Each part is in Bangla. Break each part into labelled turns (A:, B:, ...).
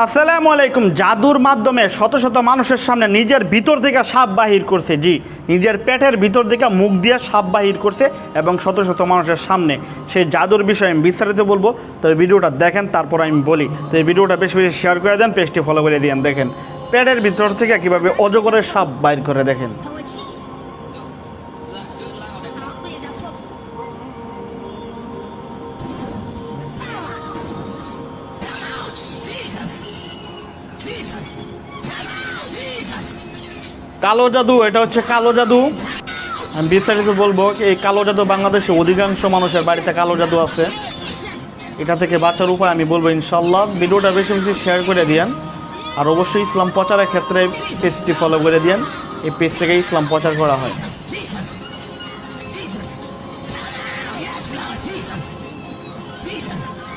A: আসসালামু আলাইকুম। জাদুর মাধ্যমে শত শত মানুষের সামনে নিজের ভিতর থেকে সাপ বাহির করছে। জি, নিজের পেটের ভিতর থেকে মুখ দিয়ে সাপ বাহির করছে এবং শত শত মানুষের সামনে। সেই জাদুর বিষয়ে আমি বিস্তারিত বলব। তো এই ভিডিওটা দেখেন, তারপর আমি বলি। তো এই ভিডিওটা বেশি বেশি শেয়ার করে দেন পেজটি ফলো করে দিন। দেখেন, পেটের ভিতর থেকে কীভাবে অজগরের সাপ বাহির করে দেখেন। কালো জাদু, এটা হচ্ছে কালো জাদু। আমি বিস্তারিত বলব এই কালো জাদু বাংলাদেশে অধিকাংশ মানুষের বাড়িতে কালো জাদু আছে। এটা থেকে বাঁচার উপায় আমি বলব ইনশাল্লাহ। ভিডিওটা বেশি বেশি শেয়ার করে দিয়েন। আর অবশ্যই ইসলাম প্রচারের ক্ষেত্রে পেজটি ফলো করে দিয়েন। এই পেজ থেকে ইসলাম প্রচার করা হয়।
B: Nicely.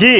A: জি,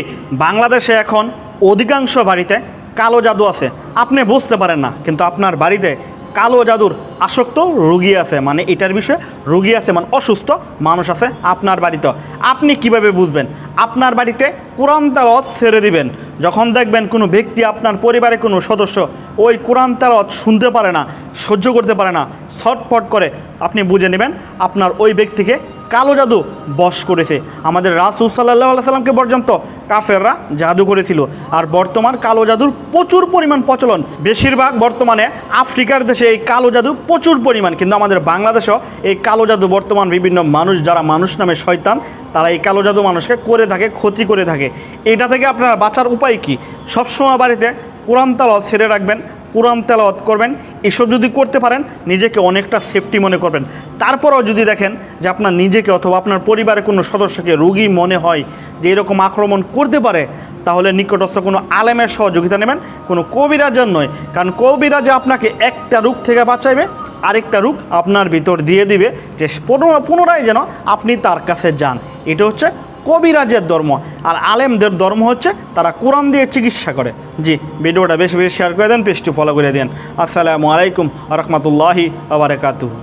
A: বাংলাদেশে এখন অধিকাংশ বাড়িতে কালো জাদু আছে। আপনি বুঝতে পারেন না, কিন্তু আপনার বাড়িতে কালো জাদুর আসক্ত রুগী আছে মানে এটার বিষয়ে রুগী আছে মানে অসুস্থ মানুষ আছে আপনার বাড়িতে। আপনি কীভাবে বুঝবেন? আপনার বাড়িতে কোরআন তালত ছেড়ে দিবেন। যখন দেখবেন কোনো ব্যক্তি আপনার পরিবারে কোনো সদস্য ওই কোরআন তেলত শুনতে পারে না, সহ্য করতে পারে না, ছটফট করে। আপনি বুঝে নেবেন, আপনার ওই ব্যক্তিকে কালো জাদু বশ করেছে। আমাদের রাসুল সাল্লাহ সাল্লামকে পর্যন্ত কাফেররা জাদু করেছিল। আর বর্তমান কালো জাদুর প্রচুর পরিমাণ প্রচলন। বেশিরভাগ বর্তমানে আফ্রিকার দেশে এই কালো জাদু প্রচুর পরিমাণ। কিন্তু আমাদের বাংলাদেশেও এই কালো জাদু বর্তমান বিভিন্ন মানুষ, যারা মানুষ নামে শয়তান, তারা এই কালো জাদু মানুষকে করে থাকে, ক্ষতি করে থাকে। এটা থেকে আপনারা বাঁচার উপায় কী? সবসময় বাড়িতে কোরআন তালাওয়াত সেরে রাখবেন, কোরআন তেলাওয়াত করবেন, এসব যদি করতে পারেন, নিজেকে অনেকটা সেফটি মনে করবেন। তারপরেও যদি দেখেন যে আপনার নিজেকে অথবা আপনার পরিবারের কোনো সদস্যকে রোগী মনে হয় যে এরকম আক্রমণ করতে পারে, তাহলে নিকটস্থ কোনো আলেমের সহযোগিতা নেবেন, কোনো কবিরাজের নয়। কারণ কবিরাজে আপনাকে একটা রোগ থেকে বাঁচাইবে, আরেকটা রোগ আপনার ভিতর দিয়ে দিবে যে পুনর- পুনরায় যেন আপনি তার কাছে যান। এটা হচ্ছে কবিরাজের ধর্ম। আর আলেমদের ধর্ম হচ্ছে তারা কোরআন দিয়ে চিকিৎসা করে। জি, ভিডিওটা বেশি বেশি শেয়ার করে দেন, পেজটি ফলো করে দেন। আসসালামু আলাইকুম রহমতুল্লাহি আবরাকাতুহু